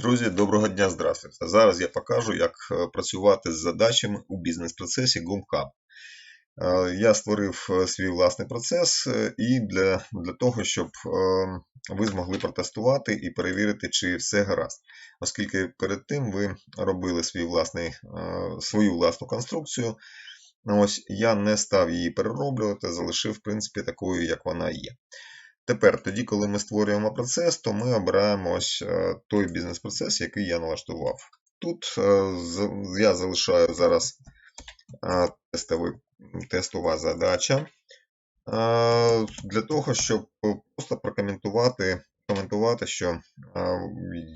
Друзі, доброго дня, здравствуйте. Зараз я покажу, як е, працювати з задачами у бізнес-процесі GoomHub. Е, Я створив е, свій власний процес і для, для того, щоб ви змогли протестувати і перевірити, чи все гаразд. Оскільки перед тим ви робили свій власний, свою власну конструкцію, ось я не став її перероблювати, залишив, в принципі, такою, як вона є. Тепер, тоді, коли ми створюємо процес, то ми обираємо ось е, той бізнес-процес, який я налаштував. Тут е, я залишаю зараз е, тестовий, тестова задача для того, щоб просто прокоментувати, коментувати, що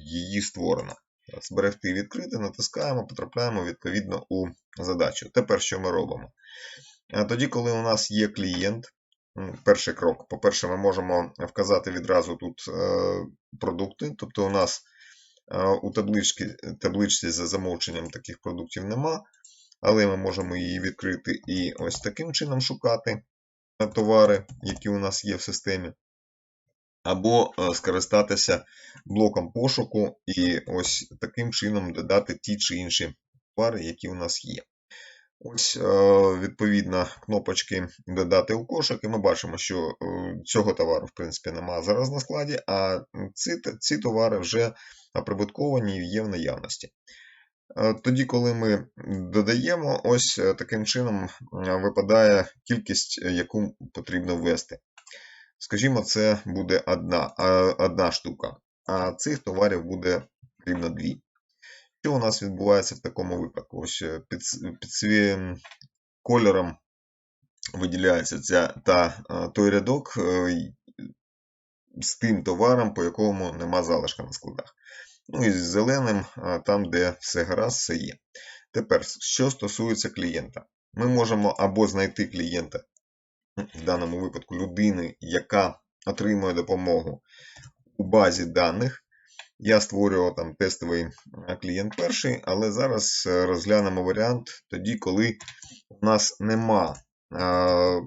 її створено. Зберегти і відкрити, натискаємо, потрапляємо відповідно у задачу. Тепер що ми робимо? Тоді, коли у нас є клієнт, Перший крок. По-перше, ми можемо вказати відразу тут е, продукти. Тобто у нас е, у табличці, табличці за замовченням таких продуктів нема, але ми можемо її відкрити і ось таким чином шукати е, товари, які у нас є в системі. Або скористатися блоком пошуку і ось таким чином додати ті чи інші товари, які у нас є. Ось, е, відповідно, кнопочки додати у кошик, і ми бачимо, що е, цього товару, в принципі, немає зараз на складі, а ці, ці товари вже оприбутковані і є в наявності. Е, Тоді, коли ми додаємо, ось таким чином випадає кількість, яку потрібно ввести. Скажімо, це буде одна, одна штука, а цих товарів буде потрібно дві. Що у нас відбувається в такому випадку? Ось е, під, під свій кольором виділяється ця, та, е, той рядок е, з тим товаром, по якому нема залишка на складах. Ну і з зеленим, там, де все гаразд, все є. Тепер, що стосується клієнта, ми можемо або знайти клієнта, в даному випадку людини, яка отримує допомогу у базі даних. Я створював там тестовий е, клієнт перший, але зараз е, розглянемо варіант тоді, коли у нас нема, е,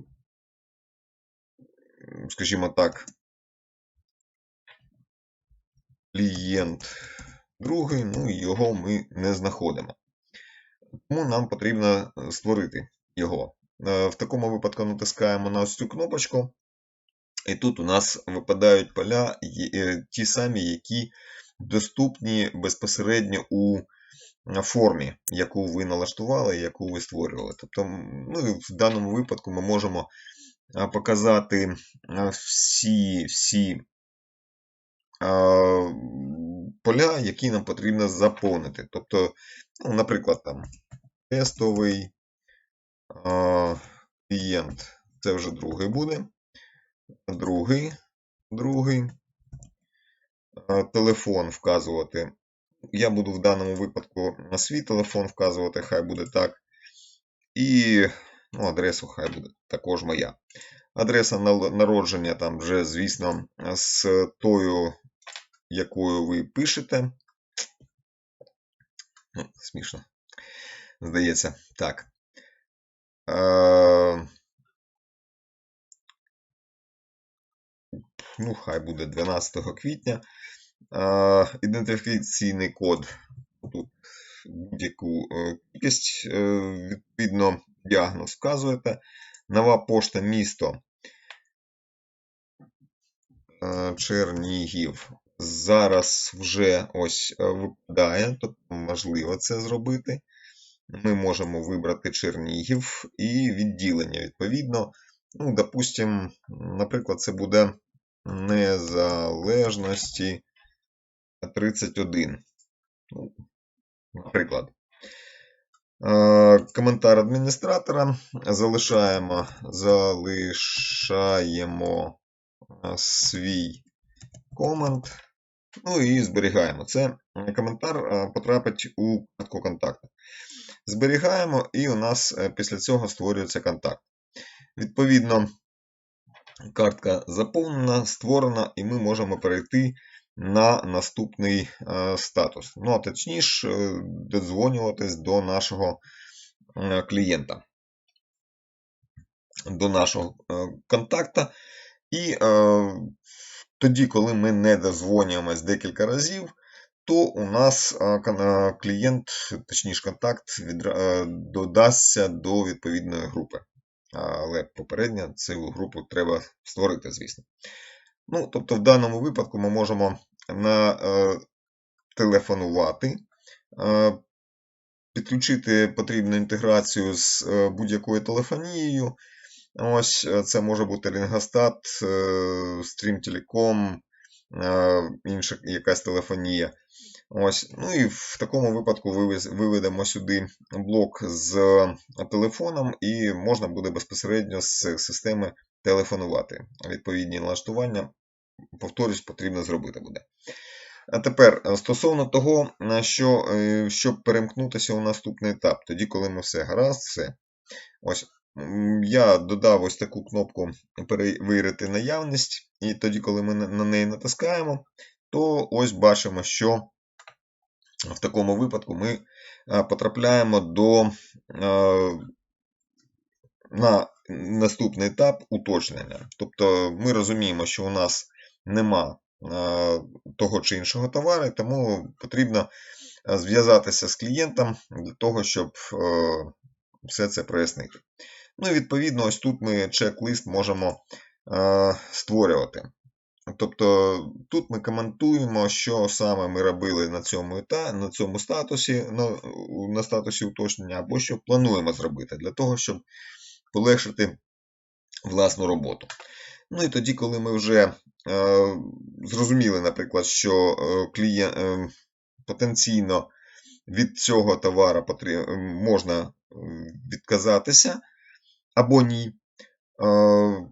скажімо так, клієнт другий, ну і його ми не знаходимо. Тому нам потрібно створити його. В такому випадку натискаємо на ось цю кнопочку, і тут у нас випадають поля ті самі, які доступні безпосередньо у е, формі, яку ви налаштували, яку ви створювали. Тобто, ну, в даному випадку ми можемо е, показати е, всі, всі поля, які нам потрібно заповнити. Тобто, ну, наприклад, там тестовий клієнт, це вже другий буде. Другий, другий. Е, Телефон вказувати. Я буду в даному випадку на свій телефон вказувати, хай буде так. І ну, адресу хай буде також моя. Адреса народження там вже, звісно, з тою, якою ви пишете. Ну, смішно. Здається, так. Е, ну, хай буде 12 квітня. Ідентифікаційний код. Тут будь-яку е, кількість, е, відповідно, діагноз вказуєте. Нова пошта місто е, Чернігів. Зараз вже ось випадає, тобто можливо це зробити. Ми можемо вибрати Чернігів і відділення. Відповідно, ну, допустим, наприклад, це буде незалежності 31. Ну, наприклад. Коментар адміністратора. Залишаємо, залишаємо свій комент. Ну і зберігаємо. Це коментар потрапить у картку контакту. Зберігаємо, і у нас е, після цього створюється контакт. Відповідно, картка заповнена, створена, і ми можемо перейти на наступний е, статус. Ну, а точніше, е, додзвонюватись до нашого е, клієнта, до нашого контакта. І тоді, коли ми не дозвонюємось декілька разів, то у нас клієнт, точніше контакт, додасться до відповідної групи. Але попередньо цю групу треба створити, звісно. Ну, тобто, в даному випадку ми можемо на, е, телефонувати, е, підключити потрібну інтеграцію з е, будь-якою телефонією. Ось е, це може бути Ringostat, е, Telecom, е, інша якась телефонія. Ось. Ну і в такому випадку виведемо сюди блок з телефоном, і можна буде безпосередньо з системи телефонувати. Відповідні налаштування, повторюсь, потрібно зробити буде. А тепер е, стосовно того, що, е, щоб перемкнутися у наступний етап, тоді, коли ми все гаразд, все. Ось я додав ось таку кнопку перевірити наявність, і тоді, коли ми на неї натискаємо, то ось бачимо, що в такому випадку ми е, потрапляємо до на наступний етап уточнення. Тобто ми розуміємо, що у нас нема е, того чи іншого товару, тому потрібно е, зв'язатися з клієнтом для того, щоб е, все це прояснити. Ну і відповідно, ось тут ми чек-лист можемо створювати. Тобто тут ми коментуємо, що саме ми робили на цьому, ета- на цьому статусі, на, на статусі уточнення, або що плануємо зробити, для того, щоб полегшити власну роботу. Ну і тоді, коли ми вже е, зрозуміли, наприклад, що е, клієнт е, потенційно від цього потрі- е, можна е, відказатися або ні. Е,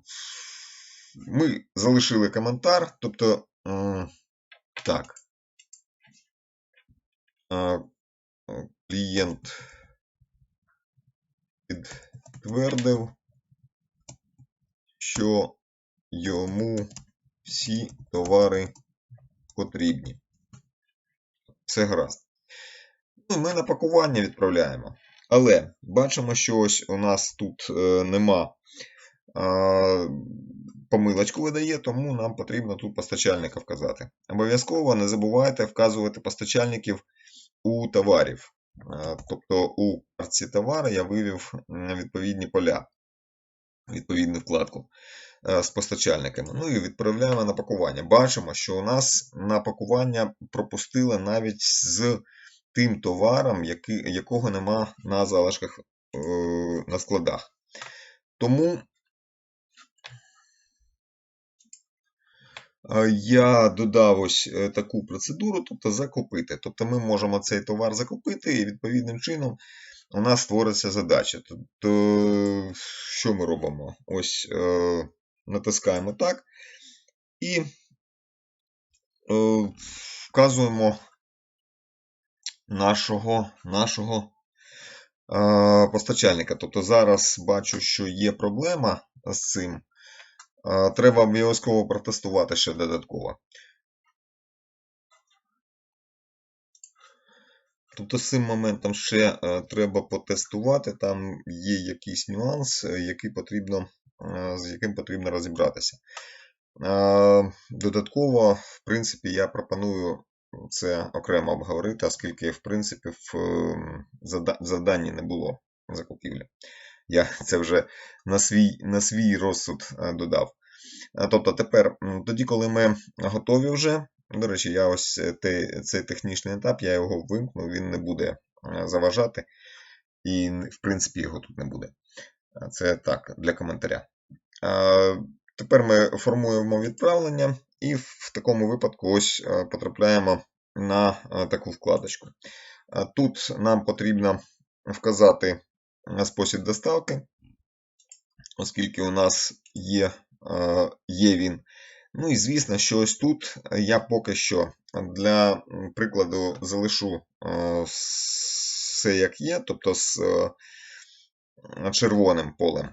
Ми залишили коментар, тобто, м, так, Е, е, клієнт підтвердив, що йому всі товари потрібні. Все гаразд. Ну, ми на пакування відправляємо. Але бачимо, що ось у нас тут е, нема е, помилочку видає, тому нам потрібно тут постачальника вказати. Обов'язково не забувайте вказувати постачальників у товарів. Е, тобто у картці товару я вивів відповідні поля, відповідну вкладку з постачальниками. Ну і відправляємо на пакування. Бачимо, що у нас на пакування пропустили навіть з тим товаром, який, якого нема на залишках е, на складах. Тому е, я додав ось е, таку процедуру, тобто закупити. Тобто ми можемо цей товар закупити, і відповідним чином у нас створиться задача. Тобто, що ми робимо? Ось е, натискаємо так і е, вказуємо нашого, нашого е, постачальника. Тобто зараз бачу, що є проблема з цим. Е, Треба обов'язково протестувати ще додатково. Тобто з цим моментом ще е, треба потестувати, там є якийсь нюанс, е, який потрібно, з яким потрібно розібратися. Е, Додатково, в принципі, я пропоную це окремо обговорити, оскільки, в принципі, в ем, зада- завданні не було закупівлі. Я це вже на свій, на свій розсуд е, додав. Е, Тобто тепер, тоді, коли ми готові вже, до речі, я ось е, те- цей технічний етап, я його вимкну, він не буде е, заважати, і, в принципі, його тут не буде. Е, Це так, для коментаря. Тепер ми формуємо відправлення, і в такому випадку ось е, потрапляємо на е, таку вкладочку. Е, Тут нам потрібно вказати спосіб доставки, оскільки у нас є, є він. Ну і звісно, що ось тут я поки що для прикладу залишу все як є, тобто з червоним полем.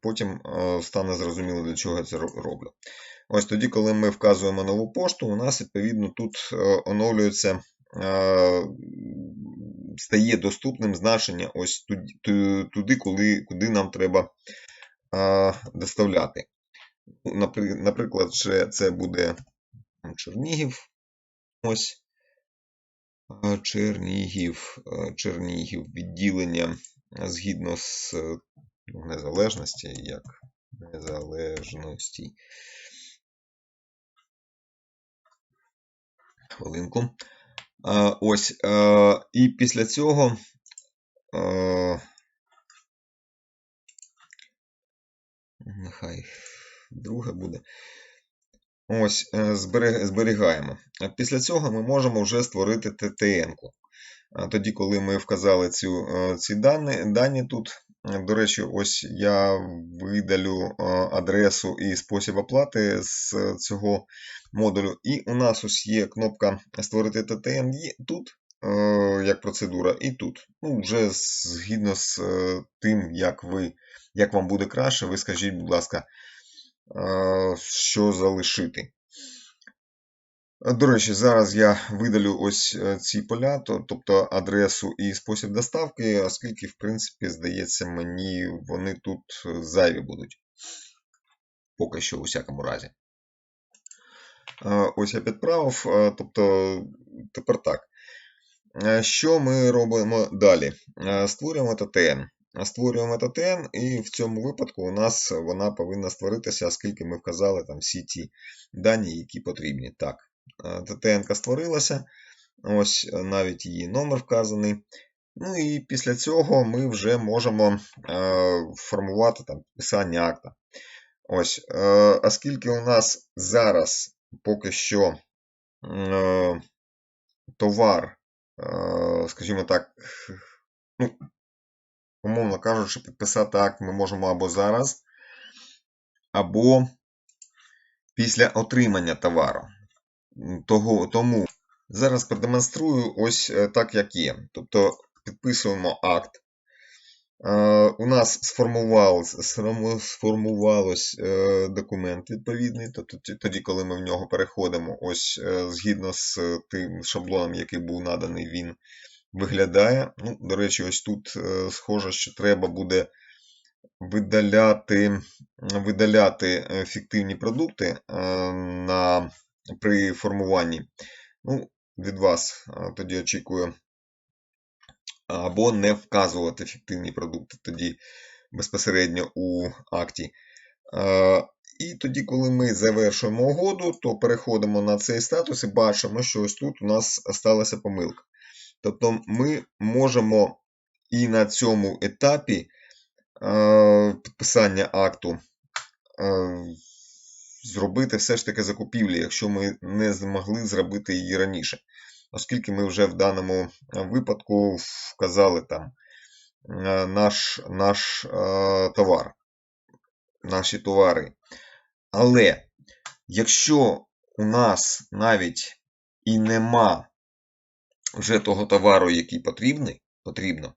Потім е, стане зрозуміло, для чого я це роблю. Ось тоді, коли ми вказуємо нову пошту, у нас відповідно тут е, оновлюється, е, стає доступним значення ось туди, коли, куди нам треба доставляти. Наприклад, це буде Чернігів. Ось. Чернігів, Чернігів, відділення згідно з незалежності, як незалежності. Хвилинку. Ось. І після цього. Нехай друге буде. Ось, е, зберігаємо. Після цього ми можемо вже створити ТТН-ку. Тоді, коли ми вказали цю, е, ці дані, дані тут, до речі, ось я видалю е, адресу і спосіб оплати з цього модулю. І у нас ось є кнопка Створити ТТН тут, е, як процедура, і тут. Ну, вже згідно з е, тим, як, ви, як вам буде краще, ви скажіть, будь ласка, е, що залишити. До речі, зараз я видалю ось е, ці поля, тобто адресу і спосіб доставки, оскільки, в принципі, здається, мені вони тут е, зайві будуть. Поки що, у всякому разі. Е, Ось я підправив. Тобто, тепер так. Що ми робимо далі? Створюємо ТТН. Створюємо ТТН, і в цьому випадку у нас вона повинна створитися, оскільки ми вказали там всі ті дані, які потрібні. Так, ТТН створилася. Ось е, навіть її номер вказаний. Ну і після цього ми вже можемо е, формувати там підписання акта. Ось, е, оскільки у нас зараз поки що е, товар, е, скажімо так, ну, умовно кажучи, підписати акт ми можемо або зараз, або після отримання товару. Того, тому зараз продемонструю ось е, так, як є. Тобто підписуємо акт. Е, У нас сформувалось, е, документ відповідний, тоді, коли ми в нього переходимо, ось згідно з тим шаблоном, який був наданий, він виглядає. Ну, до речі, ось тут схоже, що треба буде видаляти, видаляти фіктивні продукти на, при формуванні. Ну, від вас тоді очікую або не вказувати фіктивні продукти тоді безпосередньо у акті. І тоді, коли ми завершуємо угоду, то переходимо на цей статус і бачимо, що ось тут у нас сталася помилка. Тобто ми можемо і на цьому етапі підписання акту зробити все ж таки закупівлі, якщо ми не змогли зробити її раніше. Оскільки ми вже в даному випадку вказали там е, наш, наш е, товар, наші товари. Але якщо у нас навіть і нема вже того товару, який потрібний, потрібно,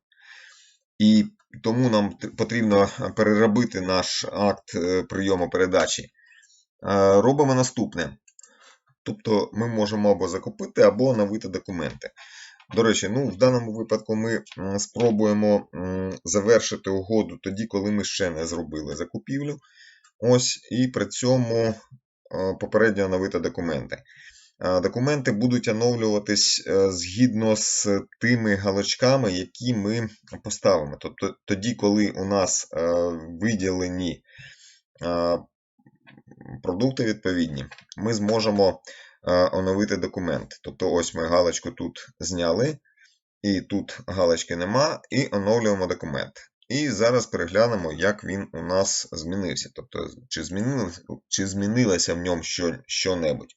і тому нам потрібно переробити наш акт е, прийому передачі, е, робимо наступне. Тобто ми можемо або закупити, або оновити документи. До речі, ну, в даному випадку ми спробуємо завершити угоду тоді, коли ми ще не зробили закупівлю. Ось, і при цьому е, попередньо оновити документи. Е, Документи будуть оновлюватись е, згідно з тими галочками, які ми поставимо. Тобто тоді, коли у нас е, виділені е, продукти відповідні, ми зможемо е, оновити документ. Тобто, ось ми галочку тут зняли, і тут галочки нема, і оновлюємо документ. І зараз переглянемо, як він у нас змінився. Тобто, чи змінилося, чи змінилося в ньому що, що-небудь.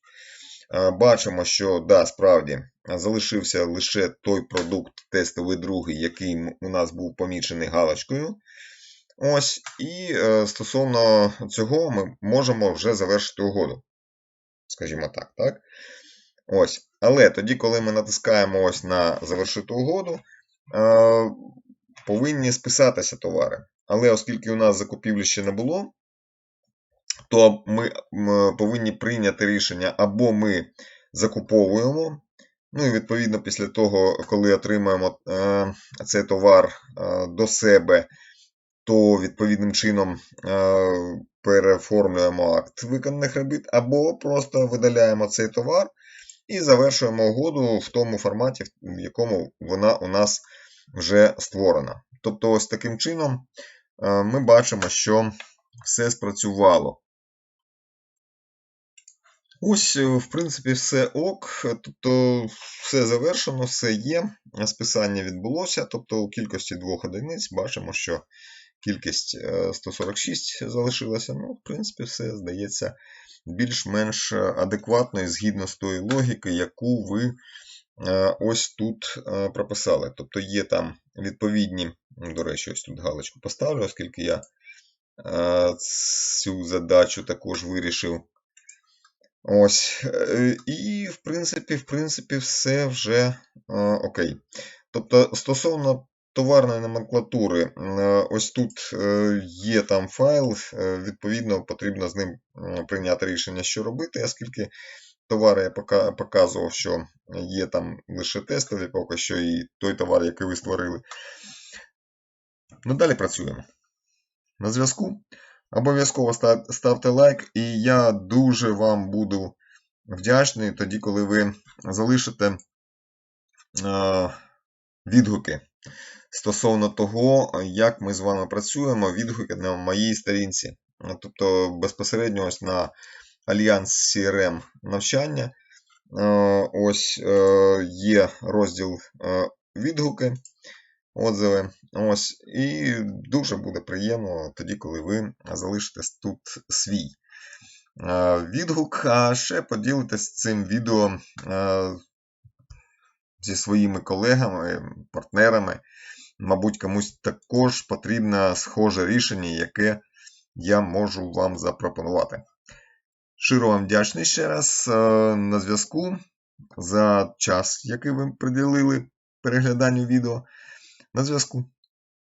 Е, Бачимо, що да, справді залишився лише той продукт тестовий другий, який у нас був помічений галочкою. Ось, і е, стосовно цього ми можемо вже завершити угоду. Скажімо так, так? Ось. Але тоді, коли ми натискаємо ось на завершити угоду, е, повинні списатися товари. Але оскільки у нас закупівлі ще не було, то ми повинні прийняти рішення або ми закуповуємо. Ну і відповідно після того, коли отримаємо е, цей товар е, до себе, то відповідним чином е, переоформлюємо акт виконаних робіт, або просто видаляємо цей товар І завершуємо угоду в тому форматі, в якому вона у нас вже створена. Тобто, ось таким чином е, ми бачимо, що все спрацювало. Ось, е, в принципі, все ок. Тобто, все завершено, все є. Списання відбулося. Тобто, у кількості двох одиниць бачимо, що кількість е, 146 залишилася. Ну, в принципі, все здається більш-менш адекватною згідно з тої логіки, яку ви е, ось тут е, прописали. Тобто є там відповідні, до речі, ось тут галочку поставлю, оскільки я е, цю задачу також вирішив. Ось. е, І, в принципі, в принципі, все вже е, окей. Тобто, стосовно товарної номенклатури, е, ось тут е, є там файл, е, відповідно, потрібно з ним прийняти рішення, що робити, оскільки товари я показував, що є там лише тестові, поки що і той товар, який ви створили. Ну, далі працюємо. На зв'язку. Обов'язково ставте лайк, і я дуже вам буду вдячний тоді, коли ви залишите відгуки стосовно того, як ми з вами працюємо, відгуки на моїй сторінці. Тобто безпосередньо ось на Альянс CRM навчання. Е, Ось е, є розділ е, відгуки, отзиви. Ось, і дуже буде приємно тоді, коли ви залишите тут свій відгук, а ще поділитесь цим відео е, зі своїми колегами, партнерами. Мабуть, комусь також потрібне схоже рішення, яке я можу вам запропонувати. Широ вам вдячний ще раз е, на зв'язку за час, який ви приділили перегляданню відео. На зв'язку.